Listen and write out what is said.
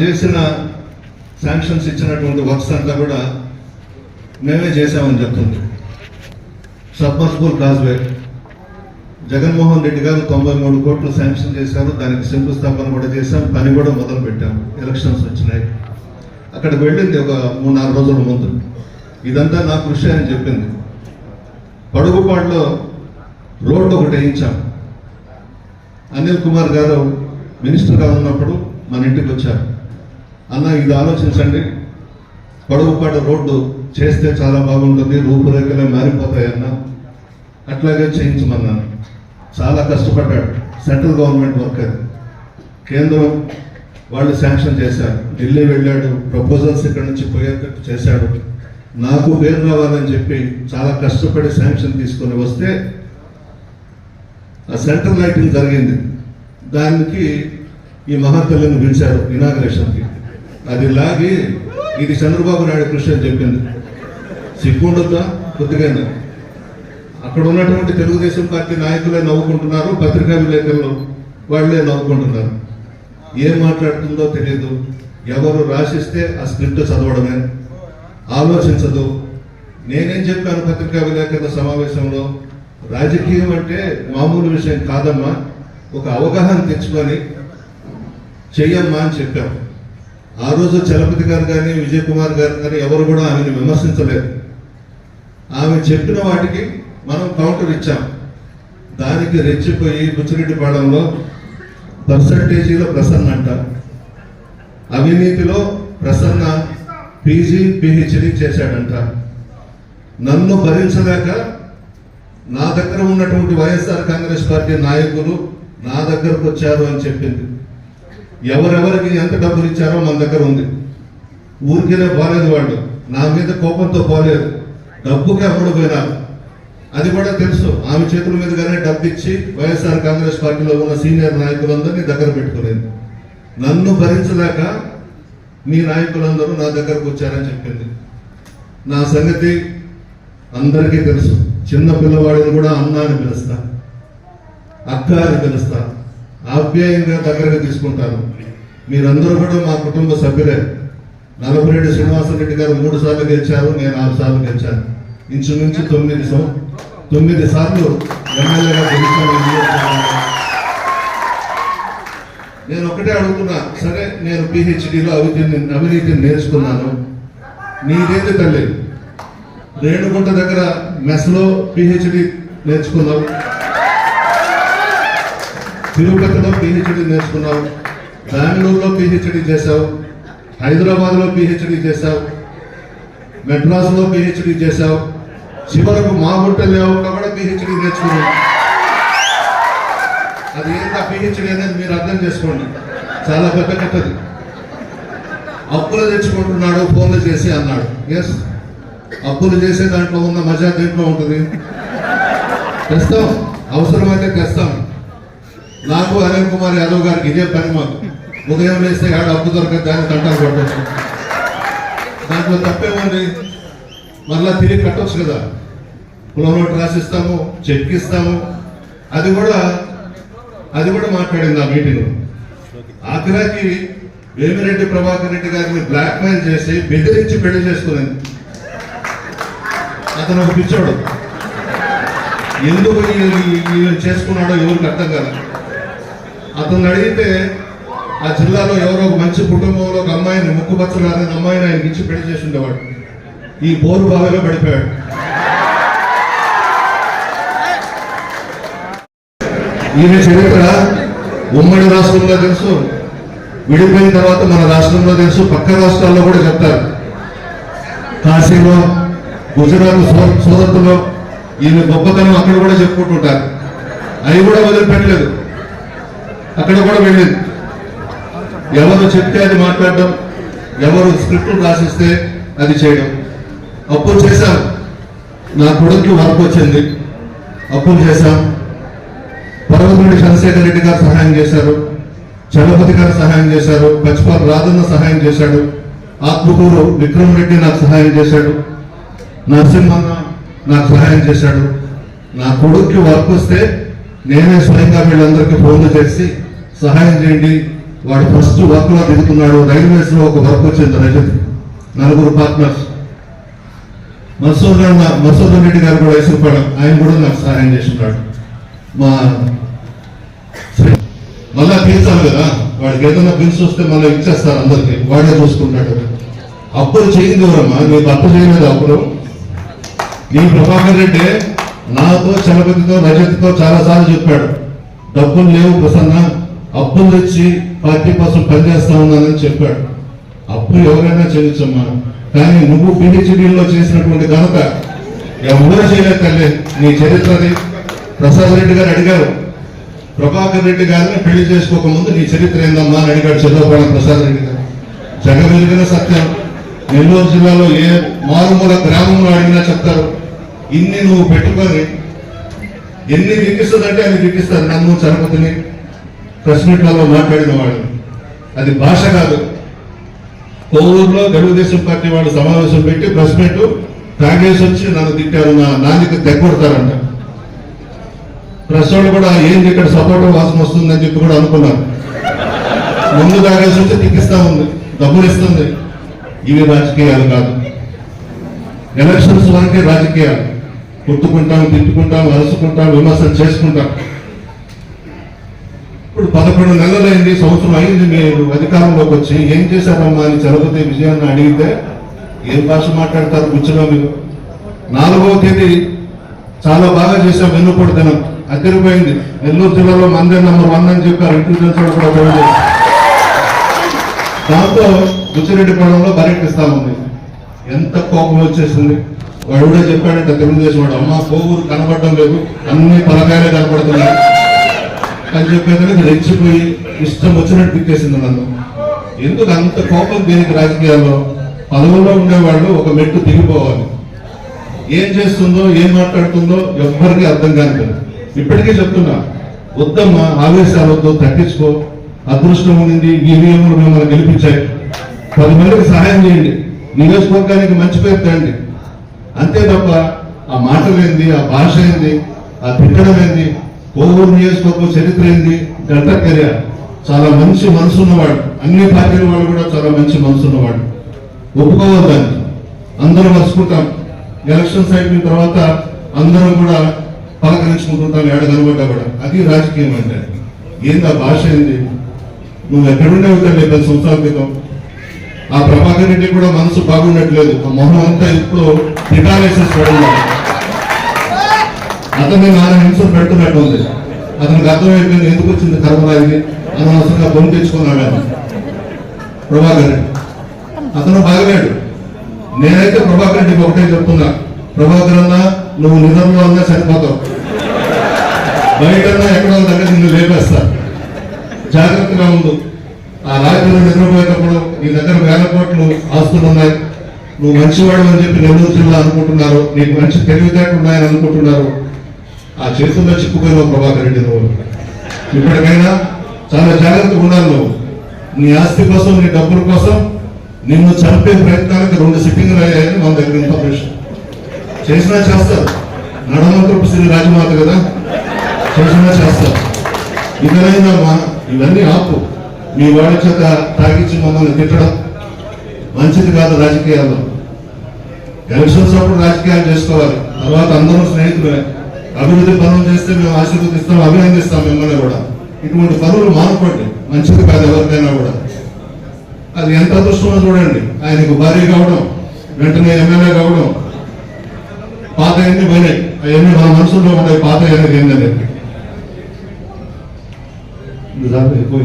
చేసిన శాంక్షన్స్ ఇచ్చినటువంటి వర్క్స్ అంతా కూడా మేమే చేసామని చెప్తుంది. సబ్మర్సిబుల్ కాజ్వే జగన్మోహన్ రెడ్డి గారు తొంభై మూడు కోట్లు శాంక్షన్ చేశారు. దానికి శంకుస్థాపన కూడా చేశాం. పని కూడా మొదలు పెట్టాం. ఎలక్షన్స్ వచ్చినాయి. అక్కడికి వెళ్ళింది ఒక మూడు నాలుగు రోజుల ముందు. ఇదంతా నా కృషి అని చెప్పింది. పడుగుపాడులో రోడ్డు ఒకటి వేయించాం. అనిల్ కుమార్ గారు మినిస్టర్గా ఉన్నప్పుడు మన ఇంటికి వచ్చారు. అన్న ఇది ఆలోచించండి. పొడవుపాటు రోడ్డు చేస్తే చాలా బాగుంటుంది రూపురేఖలే మారిపోతాయన్న అట్లాగే చేయించమన్నాను. చాలా కష్టపడ్డాడు. సెంట్రల్ గవర్నమెంట్ వర్క్ అది. కేంద్రం వాళ్ళు శాంక్షన్ చేశారు. ఢిల్లీ వెళ్ళాడు ప్రపోజల్స్ ఇక్కడ నుంచి పోయేటట్టు చేశాడు. నాకు పేరు రావాలని చెప్పి చాలా కష్టపడి శాంక్షన్ తీసుకొని వస్తే ఆ సెంట్రల్ లైటింగ్ జరిగింది. దానికి ఈ మహాతల్లిని పిలిచారు ఇనాగ్రేషన్కి అది లాగి ఇది చంద్రబాబు నాయుడు కృషి అని చెప్పింది. సిగ్గుండొద్దా కొద్దిగా అక్కడ ఉన్నటువంటి తెలుగుదేశం పార్టీ నాయకులే నవ్వుకుంటున్నారు పత్రికా విలేకరులు వాళ్ళే నవ్వుకుంటున్నారు. ఏం మాట్లాడుతుందో తెలియదు ఎవరు రాసిస్తే ఆ స్క్రిప్ట్ చదవడమే. ఆలోచించదు. నేనేం చెప్పాను పత్రికా విలేకరుల సమావేశంలో? రాజకీయం అంటే మామూలు విషయం కాదమ్మా. ఒక అవగాహన తెచ్చుకొని చెయ్యమ్మా అని చెప్పాం ఆ రోజు చలపతి గారు కానీ విజయ్ కుమార్ గారు కానీ ఎవరు కూడా ఆమెను విమర్శించలేదు. ఆమె చెప్పిన వాటికి మనం కౌంటర్ ఇచ్చాం. దానికి రెచ్చిపోయి బుచ్చిరెడ్డిపాళెంలో పర్సంటేజీలో ప్రసన్న అంట. అవినీతిలో ప్రసన్న పీజీ పిహెచ్డి చేశాడంట. నన్ను భరించలేక నా దగ్గర ఉన్నటువంటి వైఎస్ఆర్ కాంగ్రెస్ పార్టీ నాయకులు నా దగ్గరకు వచ్చారు అని చెప్పింది. ఎవరెవరికి ఎంత డబ్బులు ఇచ్చారో మన దగ్గర ఉంది. ఊరికేనే పోలేదు వాళ్ళు. నా మీద కోపంతో పోలేదు డబ్బుకి అమ్ముడు పోయినా అది కూడా తెలుసు. ఆమె చేతుల మీదుగానే డబ్బు ఇచ్చి వైఎస్ఆర్ కాంగ్రెస్ పార్టీలో ఉన్న సీనియర్ నాయకులందరినీ దగ్గర పెట్టుకునేది. నన్ను భరించలేక మీ నాయకులందరూ నా దగ్గరకు వచ్చారని చెప్పింది. నా సంగతి అందరికీ తెలుసు. చిన్న పిల్లవాడిని కూడా అన్న అని పిలుస్తా. అక్క అని పిలుస్తా. ఆప్యాయంగా దగ్గరగా తీసుకుంటాను మీరందరూ కూడా మా కుటుంబ సభ్యులే. నలభరెడ్డి శ్రీనివాసరెడ్డి గారు మూడు సార్లు గెలిచారు నేను ఆరు సార్లు గెలిచాను. ఇంచుమించు తొమ్మిది తొమ్మిది సార్లు ఎమ్మెల్యేగా గెలిచాను నేను ఒకటే అడుగుతున్నా సరే నేను పిహెచ్డిలో అవినీతిని అవినీతిని నేర్చుకున్నాను. నీదేంది తల్లి? రేణుగుంట దగ్గర మెస్లో పిహెచ్డి నేర్చుకున్నావు. తిరుపతిలో పిహెచ్డి నేర్చుకున్నావు బెంగళూరులో పిహెచ్డి చేశావు హైదరాబాద్లో పిహెచ్డి చేశావు మెడ్రాస్లో పిహెచ్డి చేశావు చివరకు మా గుంట లేఅవుట్లో కూడా పిహెచ్డి నేర్చుకున్నావు. అది ఏంట పిహెచ్డి అనేది మీరు అర్థం చేసుకోండి. చాలా పెద్ద కట్టది అప్పులు తెచ్చుకుంటున్నాడు ఫోన్లు చేసి అన్నాడు. ఎస్ అప్పులు చేసే దాంట్లో ఉన్న మజా దేంట్లో ఉంటుంది? తెస్తాం. అవసరమైతే తెస్తాం. నాకు అనిల్ కుమార్ యాదవ్ గారికి ఇదే పని మాకు. ఉదయం వేస్తే ఆడ అప్పు దొరకదు దాన్ని కంటారు కొట్టచ్చు. దాంట్లో తప్పేముంది? మళ్ళా తిరిగి కట్టొచ్చు కదా. కులం నోటు రాసిస్తాము చెక్ ఇస్తాము. అది కూడా అది కూడా మాట్లాడింది ఆ మీటింగ్ ఆఖరాకి వేమిరెడ్డి ప్రభాకర్ రెడ్డి గారిని బ్లాక్ మెయిల్ చేసి బెదిరించి పెళ్ళి చేసుకునేది అతను ఒక పిచ్చోడు. ఎందుకు చేసుకున్నాడో ఎవరికి అర్థం కాదు. అతను అడిగితే ఆ జిల్లాలో ఎవరో ఒక మంచి కుటుంబంలో ఒక అమ్మాయిని ముక్కు పచ్చలారని అమ్మాయిని ఆయనకి ఇచ్చి పెళ్ళి చేసి ఉండేవాడు. ఈ బోరు బావిలో పడిపోయాడు. ఈయన చరిత్ర ఉమ్మడి రాష్ట్రంలో తెలుసు విడిపోయిన తర్వాత మన రాష్ట్రంలో తెలుసు పక్క రాష్ట్రాల్లో కూడా చెప్తారు. కాశీలో గుజరాత్ సూరత్లో ఈయన గొప్పతనం అక్కడ కూడా చెప్పుకుంటుంటారు. అవి కూడా వదిలిపెట్టలేదు. అక్కడ కూడా వెళ్ళింది. ఎవరు చెప్తే అది మాట్లాడడం ఎవరు స్క్రిప్ట్ రాసిస్తే అది చేయడం. అప్పులు చేశాం. నా కొడుకు వర్క్ వచ్చింది. అప్పులు చేశాం. పర్వతరెడ్డి చంద్రశేఖర్ రెడ్డి గారు సహాయం చేశారు. చలపతి గారు సహాయం చేశారు. పచ్చిపాల రాజన్న సహాయం చేశాడు. ఆత్మకూరు విక్రమ్ రెడ్డి నాకు సహాయం చేశాడు. నరసింహన్న నాకు సహాయం చేశాడు. నా కొడుక్కి వర్క్ వస్తే నేనే స్వయంగా వీళ్ళందరికీ ఫోన్లు చేసి సహాయం చేయండి. వాడు ఫస్ట్ వర్క్లో దిగుతున్నాడు. రైల్వేస్లో ఒక వర్క్ వచ్చింది రజత్. నలుగురు పార్ట్నర్స్ మసూర్ మసూదన్ రెడ్డి గారు కూడా ఇసుకుపడం ఆయన కూడా నాకు సహాయం చేస్తున్నాడు. మా మళ్ళా తీర్చాలి కదా? వాడికి ఏదైనా బిల్స్ వస్తే మళ్ళీ ఇచ్చేస్తారు అందరికి. వాడే చూసుకుంటాడు. అప్పులు చేయింది ఎవరమ్మా? నీకు అప్పు చేయలేదు అప్పుడు. నీ ప్రభాకర్ రెడ్డి నాతో చలపతితో రజత్తో చాలా సార్లు చెప్పాడు. డబ్బులు లేవు ప్రసన్న. అప్పులు తెచ్చి పార్టీ కోసం పనిచేస్తా ఉన్నానని చెప్పాడు. అప్పు ఎవరైనా చేయొచ్చమ్మా కానీ నువ్వు పిడిచిడిలో చేసినటువంటి ఘనత ఎవరూ చేయలేదు తల్లి. నీ చరిత్రది ప్రసాద్ రెడ్డి గారు అడిగారు. ప్రభాకర్ రెడ్డి గారిని పెళ్ళి చేసుకోకముందు నీ చరిత్ర ఏందమ్మా అని అడిగాడు చంద్రబాబు ప్రసాద్ రెడ్డి గారు. జగమెలిగిన సత్యం. నెల్లూరు జిల్లాలో ఏ మారుమూల గ్రామంలో అడిగినా చెప్తారు. ఇన్ని నువ్వు పెట్టుకొని ఎన్ని దిక్కిస్తుందంటే అన్ని దిక్కిస్తారు నన్ను చరపతిని ప్రెస్ మీట్లలో మాట్లాడిన వాళ్ళు అది భాష కాదు. కోవూరులో తెలుగుదేశం పార్టీ వాళ్ళు సమావేశం పెట్టి ప్రెస్ మీట్ తాగేసి వచ్చి నన్ను తిట్టారు నా నాన్నకి తెగొడతారంట ప్రెస్ వాళ్ళు కూడా ఏంది ఇక్కడ సపోర్ట్ వాసన వస్తుందని చెప్పి కూడా అనుకున్నారు. ముందు తాగేసి వచ్చి తిక్కిస్తా ఉంది డబ్బులు ఇస్తుంది. ఇవి రాజకీయాలు కాదు. ఎలక్షన్స్ వరకే రాజకీయాలు. కొట్టుకుంటాం తిట్టుకుంటాం అరుచుకుంటాం విమర్శలు చేసుకుంటాం. ఇప్పుడు పదకొండు నెలలైంది సంవత్సరం అయింది మీరు అధికారంలోకి వచ్చి. ఏం చేశారమ్మా అని చలపతి విజయాన్ని అడిగితే ఏం భాష మాట్లాడతారు కూర్చున్నా మీరు? నాలుగవ తేదీ చాలా బాగా చేశాం వెన్నుపూడి దినం అద్దరిపోయింది నెల్లూరు జిల్లాలో మందే నంబర్ వన్ అని చెప్పారు. ఇంటెలిజెన్స్ కూడా దాంతో బుచ్చిరెడ్డిపాలెంలో పర్యటిస్తా ఉంది ఎంత కోపం వచ్చేసింది. వాడు కూడా చెప్పాడంటే తెలుగుదేశం వాడు అమ్మ కోవూరు కనబడడం లేదు. అన్ని పలకాయలే కనబడుతున్నాయి అని చెప్పేదానికి రెచ్చిపోయి ఇష్టం వచ్చినట్టు తిట్టేసింది నన్ను. ఎందుకు అంత కోపం దీనికి రాజకీయాల్లో? పదవుల్లో ఉండేవాళ్ళు ఒక మెట్టు దిగిపోవాలి. ఏం చేస్తుందో ఏం మాట్లాడుతుందో ఎవ్వరికీ అర్థం కాదు ఇప్పటికే చెప్తున్నా వద్దమ్మా ఆవేశాలతో తగ్గించుకో. అదృష్టం ఉండింది ఈవీఎంలు మిమ్మల్ని గెలిపించాయి. పది మందికి సహాయం చేయండి. నియోజకవర్గానికి మంచి పేరు తేండి. అంతే తప్ప ఆ మాటలు ఏంది ఆ భాష ఏంది ఆ తిట్టడం ఏంది కోవూరు నియోజకవర్గం చరిత్ర ఏంది? గంటకర్య చాలా మంచి మనసు ఉన్నవాడు అన్ని పార్టీల వాళ్ళు కూడా చాలా మంచి మనసు ఉన్నవాడు ఒప్పుకోవాలి దాన్ని. అందరం మర్చుకుంటాం ఎలక్షన్స్ అయిపోయిన తర్వాత అందరం కూడా పలకరించుకుంటుంటాం. ఏడ కనబడ్డా కూడా. అది రాజకీయం అంటే. ఏంది ఆ భాష ఏంది? నువ్వు ఎక్కడుండే ఉంటావు పది సంవత్సరాల క్రితం? ఆ ప్రభాకర్ రెడ్డి కూడా మనసు బాగుండట్లేదు. ఆ మొహం అంతా ఇప్పుడు పిటాలేసేసి పడున్నాడు అతన్ని నాలుగు నిమిషం పెడుతున్నట్టు ఉంది. అతనికి అర్థమైపోయింది ఎందుకు వచ్చింది కర్మరా ఇది అనవసరంగా బొమ్మ తెచ్చుకున్నాడు ఆయన. ప్రభాకర్ అతను బాగలేడు. నేనైతే ప్రభాకర్ రెడ్డికి ఒకటే చెప్తున్నా. ప్రభాకర్ అన్న నువ్వు నిజంలో అన్నా చనిపోతావు. బయటన్నా ఎక్కడో దగ్గర నిన్ను లేపేస్తా. జాగ్రత్తగా ఉండు. ఆ రాత్రిలో నిద్రపోయేటప్పుడు నీ దగ్గర వేల కోట్లు ఆస్తులు ఉన్నాయి. నువ్వు మంచివాడు అని చెప్పి నెల్లూరు జిల్లా అనుకుంటున్నారు. నీకు మంచి తెలివితేటలు ఉన్నాయని అనుకుంటున్నారు. ఆ చేతుల్లో చిక్కుపోయిన ప్రభాకర్ రెడ్డి నువ్వు. ఇప్పటికైనా చాలా జాగ్రత్తగా ఉండాలి నువ్వు. నీ ఆస్తి కోసం నీ డబ్బుల కోసం నిన్ను చంపే ప్రయత్నానికి రెండు సిట్టింగ్ రాయాలని మన దగ్గర ఇన్ఫర్మేషన్ చేసినా చేస్తారు. నడమంత్రపు శ్రీ రాజమాత కదా. చేసినా చేస్తారు. మా ఇవన్నీ ఆపు. మీ వాడి చేత తాగించి మమ్మల్ని తిట్టడం మంచిది కాదు రాజకీయాల్లో. ఎలక్షన్స్ అప్పుడు రాజకీయాలు చేసుకోవాలి. తర్వాత అందరూ స్నేహితులే అభివృద్ధి పనులు చేస్తే మేము ఆశీర్వదిస్తాం అభినందిస్తాం మిమ్మల్ని కూడా. ఇటువంటి పనులు మానుకోండి. మంచిది కాదు ఎవరికైనా కూడా. అది ఎంత అదృష్టమో చూడండి. ఆయనకు భార్య కావడం వెంటనే ఎమ్మెల్యే కావడం పాత ఎన్ని పోయినాయి. అవన్నీ మన మనసులో ఉన్నాయి పాత ఎన్ని ఏంటనేది ఎక్కువ